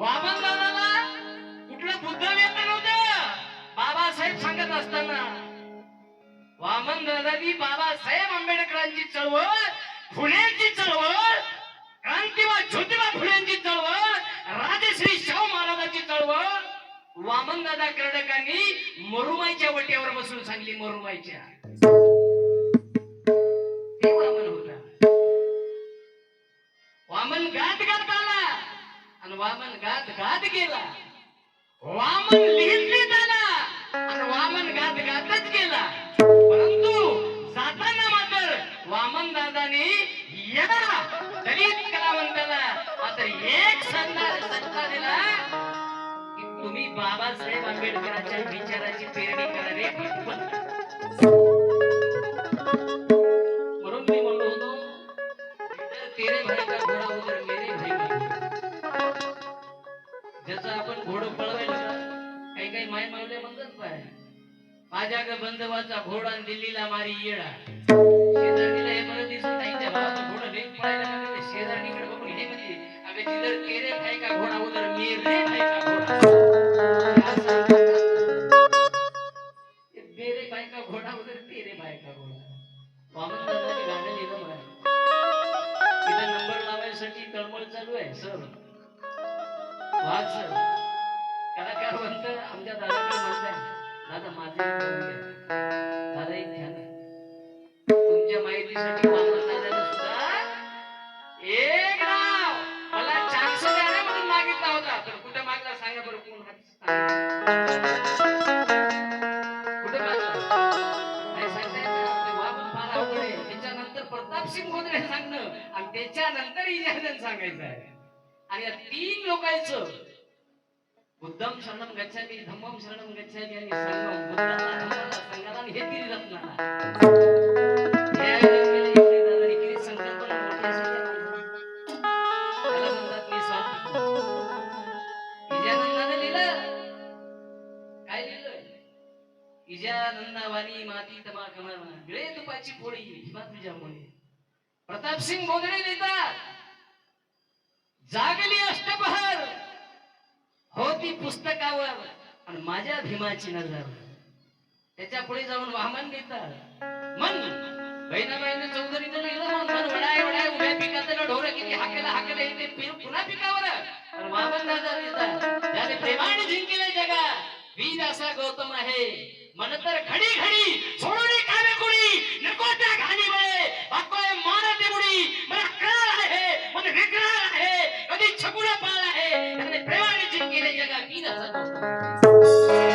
वामन बाबाला कुठलं बुद्ध व्यक्त नव्हतं? बाबासाहेब सांगत असताना. वामन दादानी बाबासाहेब आंबेडकरांची चळवळ फुलेची चळवळ क्रांतीबा ज्योतिबा फुलेंची चळवळ राजश्री शाहू महाराजांची चळवळ वामन दादा कर्डकांनी मरुमाईच्या वट्यावर बसून सांगली मरुमाईच्या. वामन गात गात गेला. वामन लिहित आला आणि वामन गात गातच गेला. परंतु जाताना मात्र वामन दादाने या दलित कलावंताला मात्र एक संदा सत्ता दिला. की तुम्ही बाबासाहेब आंबेडकरांच्या विचाराची पेरणी करावी काही मगच पाय माझ्या ग बंधवाचा घोडा आणि दिल्लीला मारी येडा. शेजारीला हे बरं नाही ताईच्या भावाचं घोडं लई पळायला लागलं. शेजारीकडे बघून हे म्हणजे अगं जिधर केरे भाई का घोडा उधर मेरे भाई का घोडा. मेरे भाई का घोडा उधर तेरे भाई का घोडा. वामन दादाने गाणं लिहिलं मला तिला नंबर लावायसाठी तळमळ चालू आहे सर. वाघ सर. कलाकार म्हणत? आमच्या दादा दादा माझे दादा एक ध्यान तुमच्या माहितीसाठी वामन सुद्धा एक नाव. मला चान्स द्या म्हणून मागितला होता. तर कुठे मागला सांगा बरं कोण हात कुठे मागला? नाही सांगता येत आपले फार अवघड. आहे. त्याच्यानंतर प्रताप सिंग गोदरे सांगणं. आणि त्याच्यानंतर इजाजन सांगायचं आहे. आणि या तीन लोकांचं बुद्धम शरणम गच्छामी धम्मम शरणम गच्छामी आणि संगम बुद्धाला धम्माला संघाला आणि हे माती तमा कमळमा गळे तुपाची पोळी हिमा तुझ्यामुळे प्रताप सिंग बोगडे लिहितात. जागली अष्टपहर होती पुस्तकावर. आणि माझ्या भीमाची नजर. त्याच्या पुढे जाऊन वामन घेतात मन बहिणा बहिणी चौधरीनं लिहिलं मन वडाय वडाय उभ्या पिकाचं ढोरं किती हाकेला हाकेला येते पुन्हा पिकावर. आणि वामन दादा लिहितात त्याने प्रेमाने जिंकले जगा वीर असा गौतम आहे. मन तर घडी घडी सोडून कामे कुणी नको त्या घाणी. だよね。